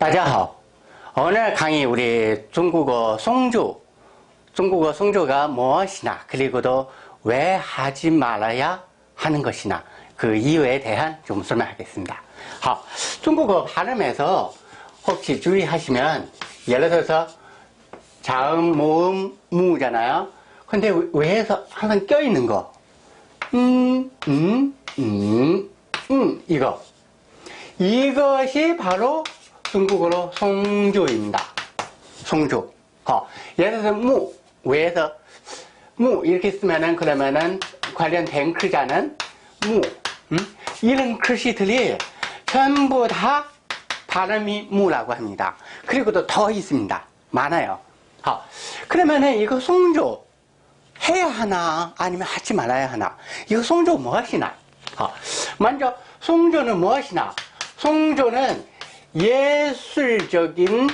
大家好. 오늘 강의 우리 중국어 송조, 중국어 송조가 무엇이나 그리고도 왜 하지 말아야 하는 것이나 그 이유에 대한 좀 설명하겠습니다. 好, 중국어 발음에서 혹시 주의하시면 예를 들어서 자음, 모음, 무잖아요. 근데 왜해서 항상 껴있는 거. 음, 음, 음, 음, 이거. 이것이 바로 중국어로 송조입니다. 송조. 어, 예를 들어서 무, 외에서 무 이렇게 쓰면은 그러면은 관련된 글자는 무, 음? 이런 글씨들이 전부 다 발음이 무라고 합니다. 그리고 또 더 있습니다. 많아요. 어, 그러면은 이거 송조 해야 하나 아니면 하지 말아야 하나 이거 송조 무엇이나 어, 먼저 송조는 무엇이나 송조는 예술적인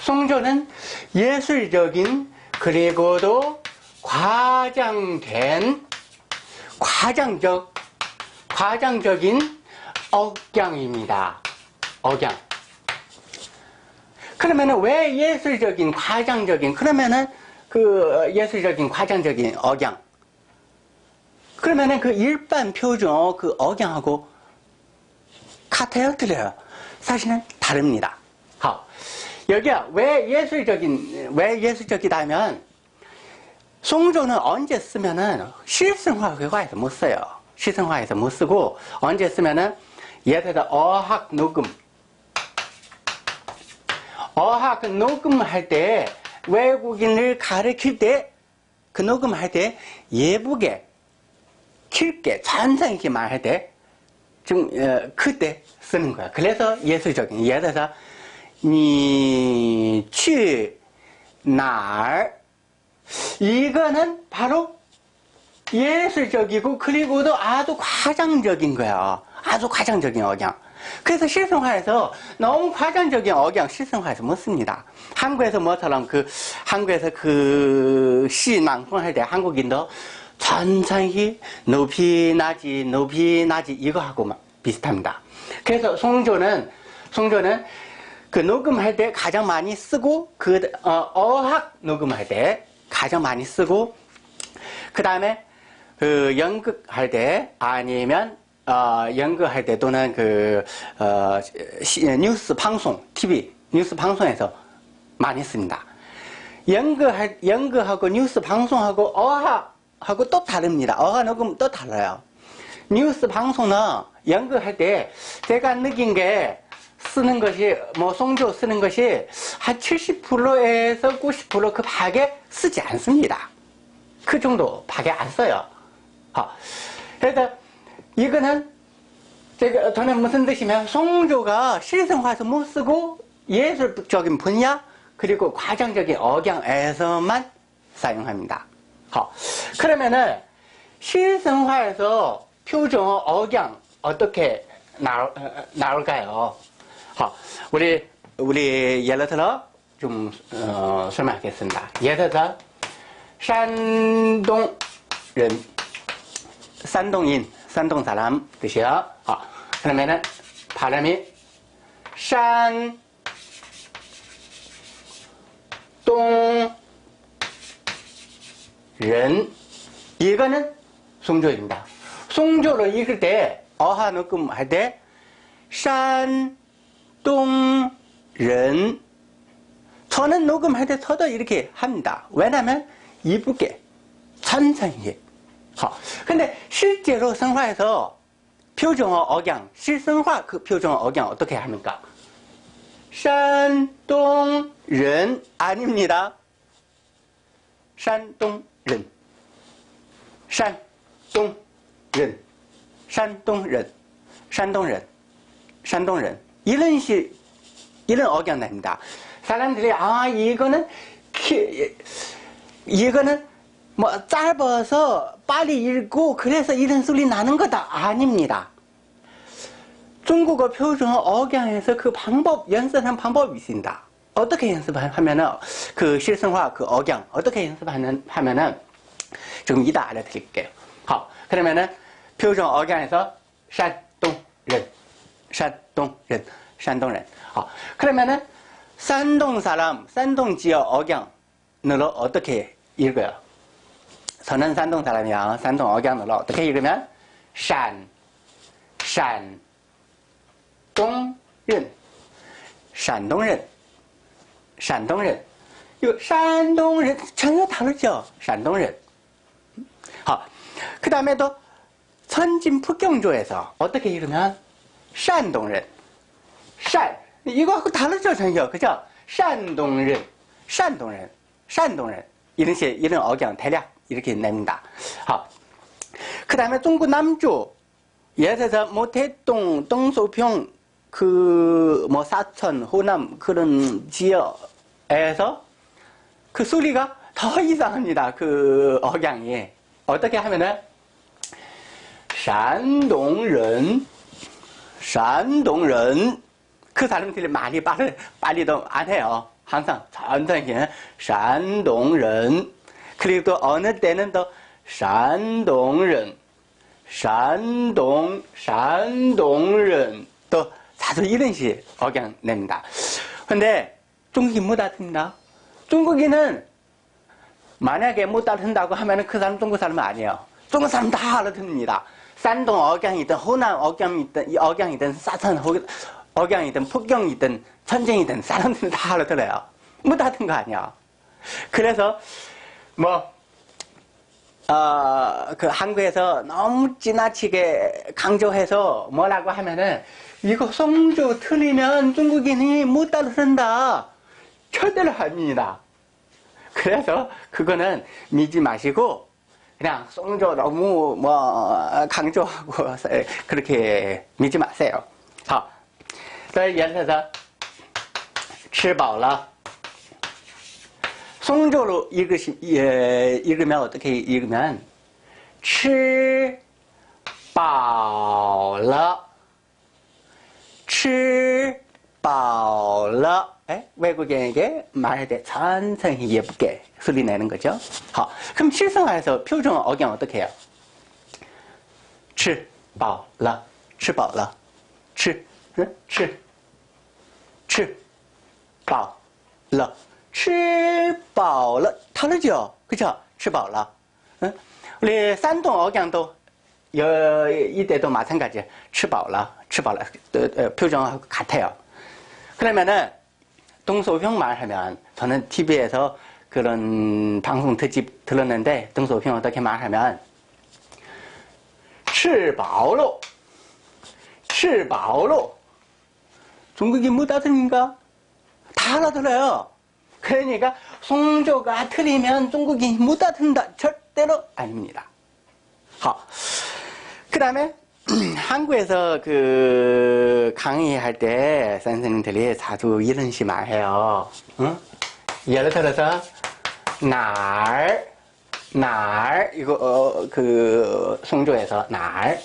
송조는 예술적인 그리고도 과장된 과장적 과장적인 억양입니다. 억양. 그러면은 왜 예술적인 과장적인 그러면은 그 예술적인 과장적인 억양 그러면은 그 일반 표준 그 억양하고 같아요? 틀려요? 사실은 다릅니다. 하, 여기야 왜 예술적인 왜 예술적이다면 송조는 언제 쓰면은 실생활에서 못 써요. 실생활에서 못 쓰고 언제 쓰면은 예를 들어 어학 녹음. 어학 녹음할 때 외국인을 가르칠 때 그 녹음할 때 예쁘게 길게 이렇게 말할 때 좀 어, 그때 쓰는 거야. 그래서 예술적인 예를 들어서 你去哪儿 이거는 바로 예술적이고 그리고도 아주 과장적인 거야. 아주 과장적인 억양. 그래서 실생활에서 너무 과장적인 억양 실생활에서 못 씁니다. 한국에서 뭐처럼 그 한국에서 그 시 낭송할 때 한국인도 천천히 높이 나지 높이 나지 이거하고 비슷합니다. 그래서 송조는 송조는 그 녹음할 때 가장 많이 쓰고 그 어, 학 녹음할 때 가장 많이 쓰고 그 다음에 그 연극할 때 아니면 어, 연극할 때 또는 그 어, 시, 뉴스 방송 TV 뉴스 방송에서 많이 씁니다. 연극할 연극하고 뉴스 방송하고 어학 하고 또 다릅니다. 녹음 또 달라요. 뉴스 방송은 연극할 때 제가 느낀 게 쓰는 것이 뭐 송조 쓰는 것이 한 70%에서 90%그 밖에 쓰지 않습니다. 그 정도 밖에 안 써요. 어. 그래서 이거는 제가 저는 무슨 뜻이면 송조가 실생활에서 못 쓰고 예술적인 분야 그리고 과정적인 억양에서만 사용합니다. 好，그러면은실생활에서표준어양어떻게나나올까요好, 우리 우리 예를 들어 좀 어, 설명하겠습니다. 예를 들어 산동 인 음, 산동인, 산동 사람 뜻이요. 어, 그러면은 발음이 산, 동, 연, 이거는 송조입니다. 송조를 읽을 때 어하 느낌 할때 산, 동, 연 저는 녹음할 때 저도 이렇게 합니다. 왜냐면 이쁘게 천천히 하. 근데 실제로 성화에서 표정어 억양, 실성화 그 표정어 억양 어떻게 합니까? 산, 동, 연 아닙니다. 산, 동, 人 山东人 山东人 山东人 山东人 이런 시 이런 억양 납니다. 사람들이 아 이거는 키, 이거는 뭐 짧아서 빨리 읽고 그래서 이런 소리 나는 거다 아닙니다. 중국어 표준어 억양에서 그 방법 연습하는 방법이 있습니다. 어떻게 연습하면은 그 실성화 그 억양 어떻게 연습하는 하면은 조금 이따 알려드릴게요. 어, 그러면은 표정 억양에서 샤동른, 샤동른, 산동른. 어, 그러면은 산동 사람, 산동 지역 억양으로 어떻게 읽어요? 저는 산동 사람이야. 산동 억양으로 어떻게 읽으면 산, 산, 동, 인, 산동른. 산동른. 이거 산동른 전혀 다르죠? 산동른. 어, 그 다음에 또 선진 북경조에서 어떻게 읽으면 산东人, 산 이거하고 다르죠 전혀 그죠? 산东人, 산东人, 산东人 이런 식 이런 억양 대략 이렇게 냅니다. 어, 그 다음에 중국 남주 예를 들어서 뭐 대동, 동소평 그 뭐 사천, 호남 그런 지역 에서 그 소리가 더 이상합니다. 그 억양이. 어떻게 하면은 산동른 산동른 그 사람들이 말이 빠르, 빨리도 안 해요. 항상 전통에는 산동른 그리고 또 어느 때는 또 산동른 산동 산동른 또 자주 이런 식 억양 냅니다. 근데 중국이 못 알아듣는다. 중국인은 만약에 못 알아듣는다고 하면 그 사람 중국 사람은 아니에요. 중국 사람 다 알아듣습니다. 산동 억양이든 호남 억양이든 억양이든 사천 억양이든 북경이든 천쟁이든 사람들은 다 알아들어요. 못 알아듣는 거 아니야. 그래서 뭐 어, 그 한국에서 너무 지나치게 강조해서 뭐라고 하면은 이거 성조 틀리면 중국인이 못 알아듣 는다. 절대로 아닙니다. 그래서 그거는 믿지 마시고 그냥 송조 너무 뭐 강조하고 그렇게 믿지 마세요. 好，再예를 들어서 吃饱了 송조로 읽으시, 예, 읽으면 어떻게 읽으면 吃饱了吃饱了 에? 외국인에게 말할 때 천천히 예쁘게 소리 내는 거죠. 好, 그럼 실생활에서 표정 억양 어떻게 해요? 吃饱了吃饱了吃응? 吃吃饱了吃饱了 다르죠? 그죠? 吃饱了 응? 우리 산동 억양도 여, 이때도 마찬가지 吃饱了吃饱了 표정하고 같아요. 그러면은 동소평 말하면 저는 TV에서 그런 방송 특집 들었는데 동소평 어떻게 말하면 吃饱了吃饱了 중국이 못 알아듣는가? 다 알아들어요. 그러니까 송조가 틀리면 중국이 못 알아듣는다. 절대로 아닙니다. 好. 그 다음에 한국에서 그 강의할 때 선생님들이 자주 이런 식 말해요. 응? 예를 들어서 날, 날 이거 어, 그 송조에서 날,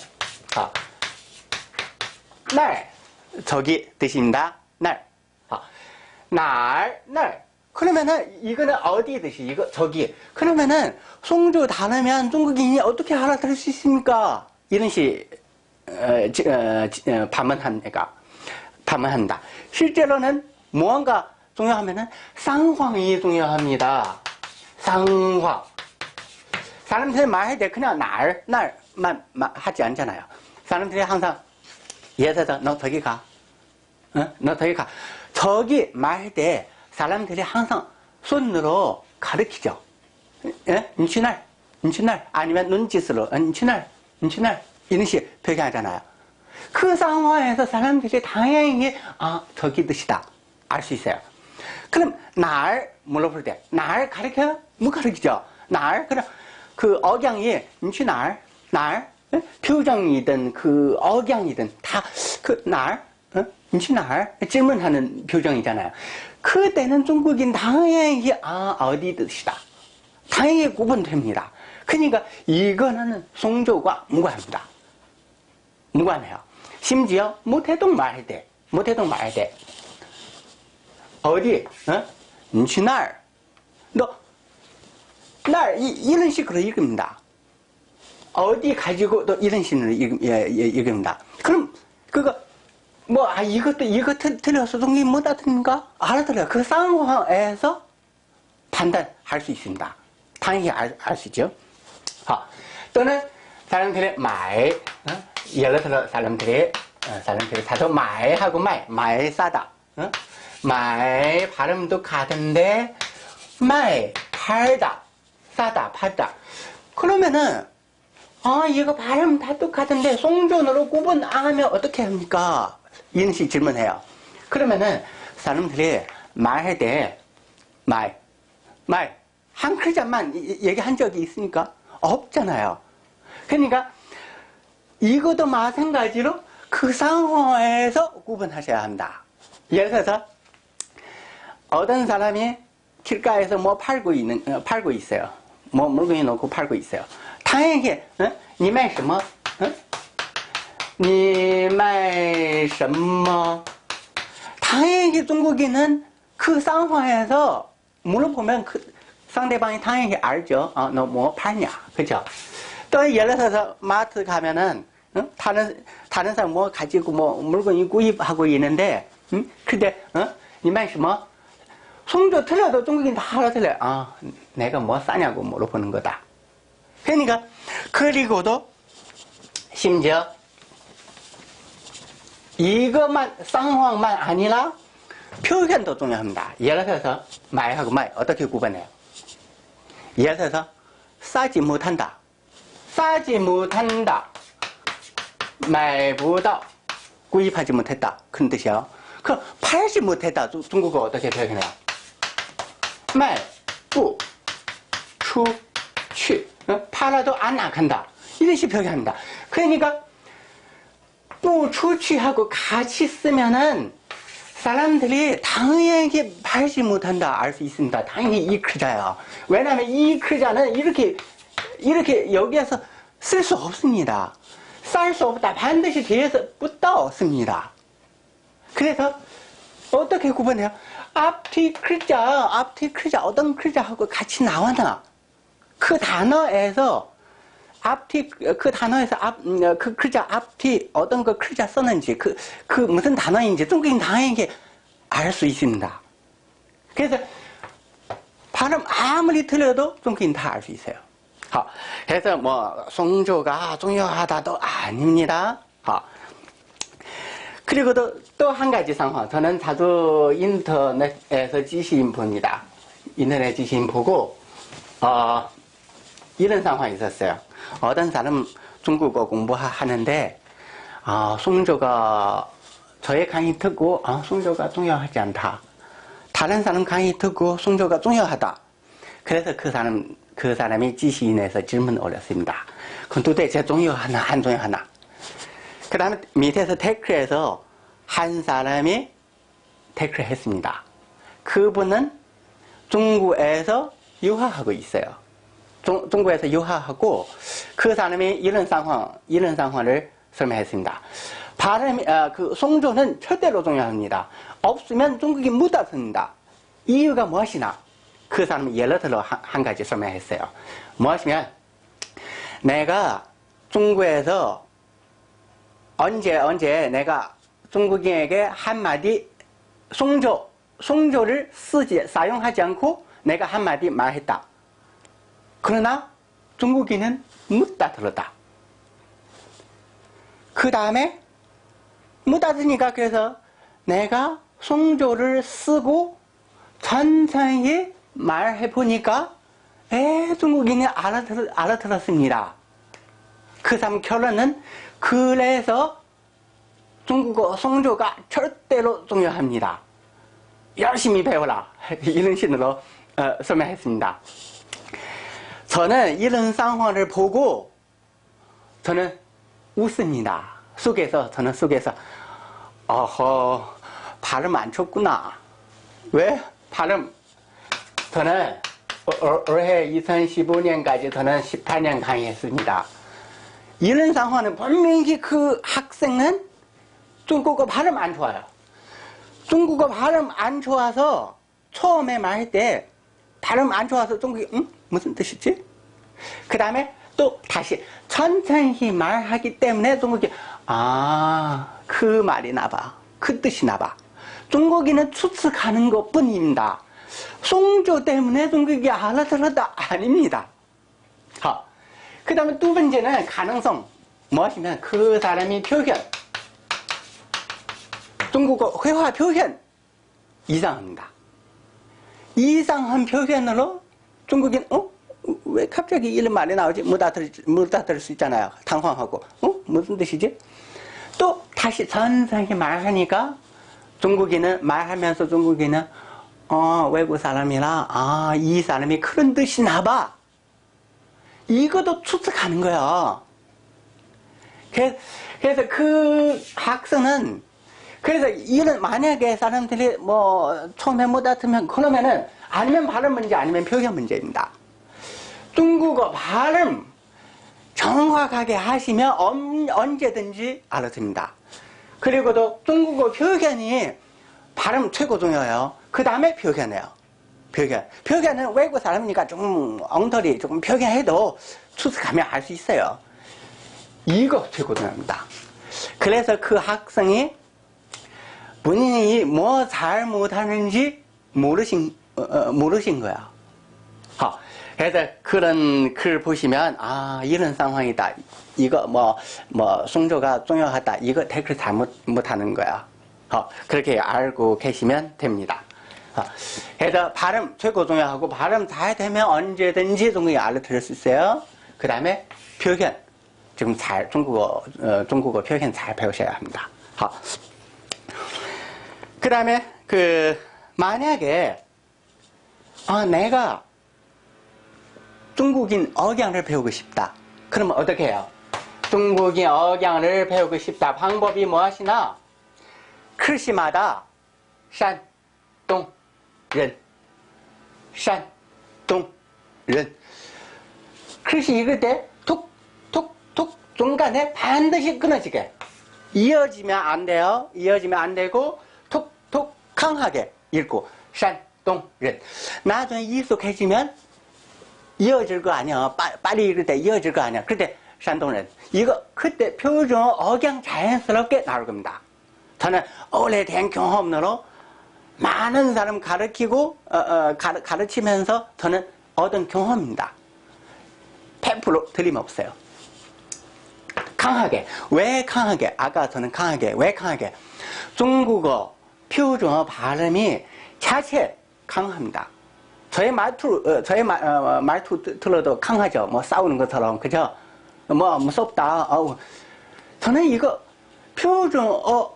어. 날 저기 뜻입니다. 날, 어. 날, 날. 그러면은 이거는 어디 뜻이 이거 저기. 그러면은 송조 단어면 중국인이 어떻게 알아들을 수 있습니까? 이런 식 반문합니다. 반문한다. 실제로는 무언가 중요하면은 상황이 중요합니다. 상황. 사람들이 말할 때 그냥 날, 날만 마- 하지 않잖아요. 사람들이 항상 예를 들어서 너 저기 가. 어? 너 저기 가. 저기 말할 때 사람들이 항상 손으로 가르치죠. 예? 인치날, 인치날, 아니면 눈짓으로, 어, 인치날, 인치날, 이런 식 표현하잖아요. 그 상황에서 사람들이 당연히, 아, 저기 뜻이다. 알 수 있어요. 그럼, 날, 물어볼 때, 날 가르쳐요? 못 가르치죠? 날, 그럼, 그 억양이, 인치 날, 날, 예? 표정이든 그 억양이든 다, 그, 날, 어? 인치 날, 질문하는 표정이잖아요. 그때는 중국인 당연히, 아, 어디 뜻이다. 당연히 구분됩니다. 그러니까 이거는 송조가 무관합니다. 무관해요. 심지어 모태동 말할 때, 모태동 말할 때 어디, 어? 니 날, 너, 날 이, 이런 식으로 읽습니다. 어디 가지고 또 이런 식으로 읽, 예, 예, 읽습니다. 그럼 그거 뭐, 아, 이것도, 이거 틀- 틀려서 동기 못 알아듣는가? 알아들어요. 그 상황에서 판단할 수 있습니다. 당연히 알, 알 수 있죠. 아, 또는 사람들의 말, 어? 예를 들어 사람들이, 어, 사람들이 사도 말하고 말, 말 싸다. 어? 말 발음도 같은데, 말, 팔다, 싸다, 팔다. 그러면은, 아, 이거 발음 다 똑같은데 송존으로 구분 안 하면 어떻게 합니까? 이런 식 질문해요. 그러면은 사람들이 말할 때 말, 말, 한 글자만 얘기한 적이 있으니까 없잖아요. 그러니까 이것도 마찬가지로 그 상황에서 구분하셔야 합니다. 예를 들어서 어떤 사람이 길가에서 뭐 팔고 있는 어, 팔고 있어요. 뭐 물건이 놓고 팔고 있어요. 당연히 어? 你卖什么? 어? 你卖什么? 당연히 중국인은 그 상황에서 물어보면 그 상대방이 당연히 알죠. 어, 너 뭐 팔냐, 그죠? 또 예를 들어서 마트 가면은 어? 다른 다른 사람 뭐 가지고 뭐 물건이 구입하고 있는데, 음? 근데 어? 이만 뭐 송조 틀려도 중국인 다 알아들래. 아, 내가 뭐 싸냐고 물어보는 거다. 그러니까 그리고도 심지어 이것만 상황만 아니라 표현도 중요합니다. 예를 들어서 말하고 말 어떻게 구분해요? 예를 들어서 싸지 못한다. 싸지 못한다. 말보다 구입하지 못했다. 그런 뜻이요. 그 팔지 못했다. 중- 중국어 어떻게 표현해요? 말, 부, 추, 취. 어? 팔아도 안 나간다. 식으로 표현합니다. 그러니까 부, 추, 취하고 같이 쓰면은 사람들이 당연히 팔지 못한다 알 수 있습니다. 당연히 이 글자예요. 왜냐하면 이 글자는 이렇게 이렇게 여기에서 쓸 수 없습니다. 쌀수 없다. 반드시 뒤에서 붙어 씁니다. 그래서 어떻게 구분해요? 앞뒤 글자, 앞뒤 글자 어떤 글자하고 같이 나왔나? 그 단어에서 앞뒤 그 단어에서 앞그 글자 앞뒤 어떤 그 글자 썼는지 그그 무슨 단어인지 중국인 당연히 알 수 있습니다. 그래서 발음 아무리 틀려도 중국인 다알 수 있어요. 好, 그래서 뭐 송조가 중요하다도 아닙니다. 好. 그리고 또 한 가지 상황. 저는 자주 인터넷에서 지시인 봅니다. 인터넷 지시인 보고 어, 이런 상황이 있었어요. 어떤 사람 중국어 공부하는데 아, 송조가 저의 강의 듣고 아, 송조가 중요하지 않다. 다른 사람 강의 듣고 송조가 중요하다. 그래서 그 사람 그 사람이 지시인에서 질문 올렸습니다. 그럼 도대체 중요하나 안 중요하나? 그 다음에 밑에서 댓글에서 한 사람이 댓글 했습니다. 그분은 중국에서 유학하고 있어요. 중, 중국에서 유학하고 그 사람이 이런 상황, 이런 상황을 설명했습니다. 발음이, 아, 그 송조는 절대로 중요합니다. 없으면 중국이 못 알아듣는다. 이유가 무엇이나? 그 사람이 예를 들어 한, 한 가지 설명했어요. 무엇이면 내가 중국에서 언제 언제 내가 중국인에게 한마디 송조 송조를 쓰지 사용하지 않고 내가 한마디 말했다. 그러나 중국인은 못 알아들었다. 그 다음에 못 알아들으니까 그래서 내가 송조를 쓰고 천천히 말해 보니까 에 중국인이 알아들, 알아들었습니다. 그 다음 결론은 그래서 중국어 송조가 절대로 중요합니다. 열심히 배워라. 이런 식으로 어, 설명했습니다. 저는 이런 상황을 보고 저는 웃습니다. 속에서 저는 속에서 어허 발음 안 좋구나. 왜? 발음 저는 올- 올해 2015년까지 저는 18년 강의했습니다. 이런 상황은 분명히 그 학생은 중국어 발음 안 좋아요. 중국어 발음 안 좋아서 처음에 말할 때 발음 안 좋아서 중국이 응? 무슨 뜻이지? 그 다음에 또 다시 천천히 말하기 때문에 중국이 아, 그 말이나 봐. 그 뜻이나 봐. 중국인은 추측하는 것 뿐입니다. 송조 때문에 중국이 알아들었다 아닙니다. 그 다음에 두 번째는 가능성. 무엇이면 그 사람이 표현. 중국어 회화 표현. 이상합니다. 이상한 표현으로 중국인, 어? 왜 갑자기 이런 말이 나오지? 못 알아들, 못 알아들을 수 있잖아요. 당황하고. 어? 무슨 뜻이지? 또 다시 선생이 말하니까 중국인은 말하면서 중국인은 어, 외국 사람이라, 아, 이 사람이 그런 뜻이나 봐. 이것도 추측하는 거야. 그래서 그 학생은, 그래서 이런, 만약에 사람들이 뭐, 처음에 못 알아들면, 그러면은, 아니면 발음 문제, 아니면 표현 문제입니다. 중국어 발음 정확하게 하시면 언제든지 알아듣습니다. 그리고도 중국어 표현이 발음 최고 중요해요. 그 다음에 표현해요. 표현. 표현은 외국 사람이니까 좀 엉터리 조금 표현해도 추측하면 알 수 있어요. 이거 최고 중요합니다. 그래서 그 학생이 본인이 뭐 잘못하는지 모르신, 어, 어, 모르신 거야. 어, 그래서 그런 글 보시면, 아, 이런 상황이다. 이거 뭐, 뭐, 송조가 중요하다. 이거 댓글 잘못, 못하는 거야. 어, 그렇게 알고 계시면 됩니다. 어, 그래서 발음 최고 중요하고 발음 잘 되면 언제든지 중국이 알아들을 수 있어요. 그 다음에 표현. 지금 잘 중국어 어, 중국어 표현 잘 배우셔야 합니다. 어. 그 다음에 그 만약에 아 내가 중국인 억양을 배우고 싶다. 그러면 어떻게 해요? 중국인 억양을 배우고 싶다. 방법이 무엇이나 글씨마다 산, 동, ren. 글씨 읽을 때 툭, 툭, 툭 중간에 반드시 끊어지게. 이어지면 안 돼요. 이어지면 안 되고 툭, 툭 강하게 읽고 산, 동, ren. 나중에 익숙해지면 이어질 거 아니야. 빠, 빨리 읽을 때 이어질 거 아니야. 그때 산동은 이거 그때 표준 억양 자연스럽게 나올 겁니다. 저는 오래된 경험으로 많은 사람 가르치고 어, 어, 가르, 가르 치면서 저는 얻은 경험입니다. 100% 틀림없어요. 강하게 왜 강하게 아까 저는 강하게 왜 강하게 중국어 표준어 발음이 자체 강합니다. 저의 말투 어, 저의 말, 어, 말투 들어도 강하죠. 뭐 싸우는 것처럼 그죠? 뭐 무섭다. 어우. 저는 이거 표준어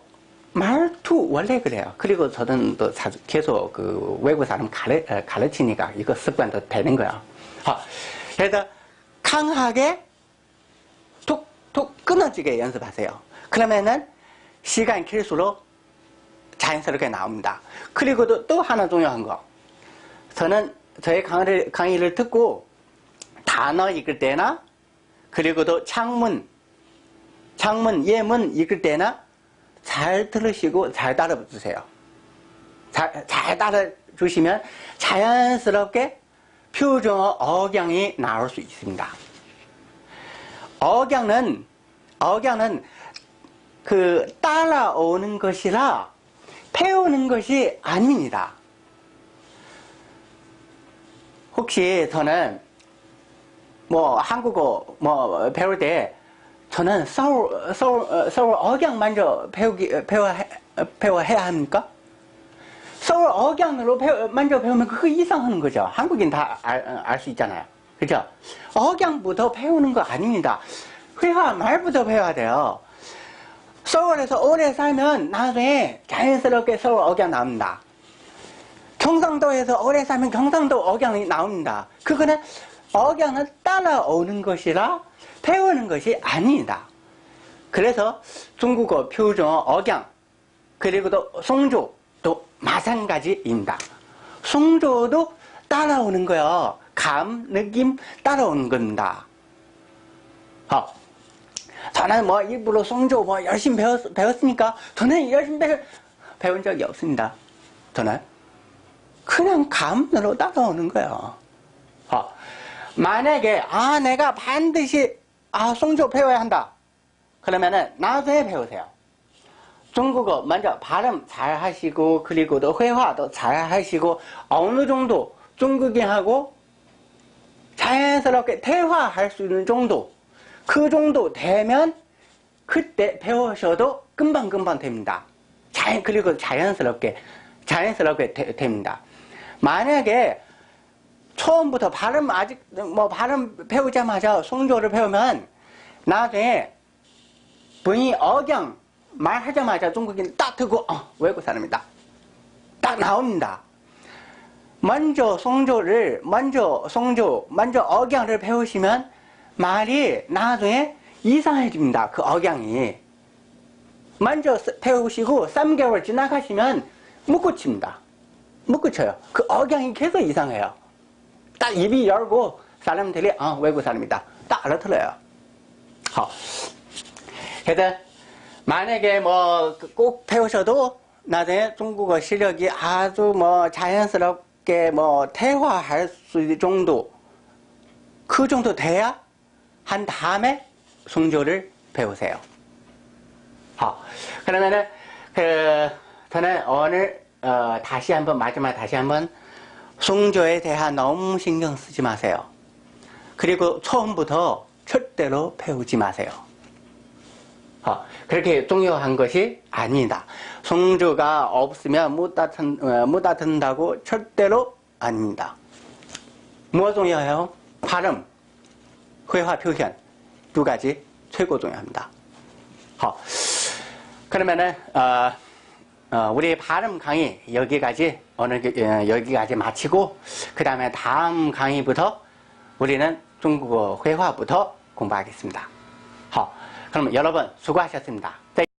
말투 원래 그래요. 그리고 저는 또 계속 그 외국 사람 가르, 가르치니까 이거 습관도 되는 거야. 어, 그래서 강하게 툭툭 끊어지게 연습하세요. 그러면은 시간 길수록 자연스럽게 나옵니다. 그리고 또 하나 중요한 거. 저는 저의 강의를, 강의를 듣고 단어 읽을 때나 그리고도 창문, 창문, 예문 읽을 때나 잘 들으시고 잘 따라주세요. 잘, 잘 따라주시면 자연스럽게 표준어 억양이 나올 수 있습니다. 억양은, 억양은 그 따라오는 것이라 배우는 것이 아닙니다. 혹시 저는 뭐 한국어 뭐 배울 때 저는 서울 서울 어, 서울 억양 먼저 배우기 배워 배워해야 합니까? 서울 억양으로 배워, 먼저 배우면 그거 이상하는 거죠. 한국인 다 알 수 있잖아요. 그죠? 억양부터 배우는 거 아닙니다. 회화 말부터 배워야 돼요. 서울에서 오래 살면 나중에 자연스럽게 서울 억양 나옵니다. 경상도에서 오래 살면 경상도 억양이 나옵니다. 그거는 억양은 따라오는 것이라 배우는 것이 아닙니다. 그래서 중국어 표준어 억양 그리고 또 송조도 마찬가지입니다. 송조도 따라오는 거요. 감, 느낌 따라오는 겁니다. 어. 저는 뭐 일부러 송조 뭐 열심히 배웠, 배웠으니까 저는 열심히 배워, 배운 적이 없습니다. 저는 그냥 감으로 따라오는 거예요. 어. 만약에 아 내가 반드시 아 송조 배워야 한다. 그러면은 나중에 배우세요. 중국어 먼저 발음 잘 하시고 그리고 또 회화도 잘 하시고 어느 정도 중국인하고 자연스럽게 대화할 수 있는 정도 그 정도 되면 그때 배우셔도 금방금방 됩니다. 자연 그리고 자연스럽게 자연스럽게 되- 됩니다. 만약에 처음부터 발음 아직 뭐 발음 배우자마자 송조를 배우면 나중에 본인이 억양 말하자마자 중국인 딱 듣고 어, 외국 사람이다. 딱 나옵니다. 먼저 송조를 먼저 송조 먼저 억양을 배우시면 말이 나중에 이상해집니다. 그 억양이 먼저 쓰- 배우시고 3개월 지나가시면. 못 고쳐요. 그 억양이 계속 이상해요. 딱 입이 열고 사람들이 아 외국 사람이다. 딱 알아들어요. 好. 그래서 만약에 뭐 꼭 배우셔도 나중에 중국어 실력이 아주 뭐 자연스럽게 뭐 대화할 수 있는 정도 그 정도 돼야 한 다음에 송조를 배우세요. 好, 그러면은 그 저는 오늘 어, 다시 한번 마지막 다시 한번 송조에 대한 너무 신경 쓰지 마세요. 그리고 처음부터 절대로 배우지 마세요. 어, 그렇게 중요한 것이 아니다. 송조가 없으면 못, 다툰, 어, 못 다툰다고 절대로 아닙니다. 뭐 중요해요? 발음, 회화 표현 두 가지 최고 중요합니다. 好, 그러면은 어, 어, 우리 발음 강의 여기까지 그, 어, 여기까지 마치고 그 다음에 다음 강의부터 우리는 중국어 회화부터 공부하겠습니다. 好, 그럼 여러분 수고하셨습니다.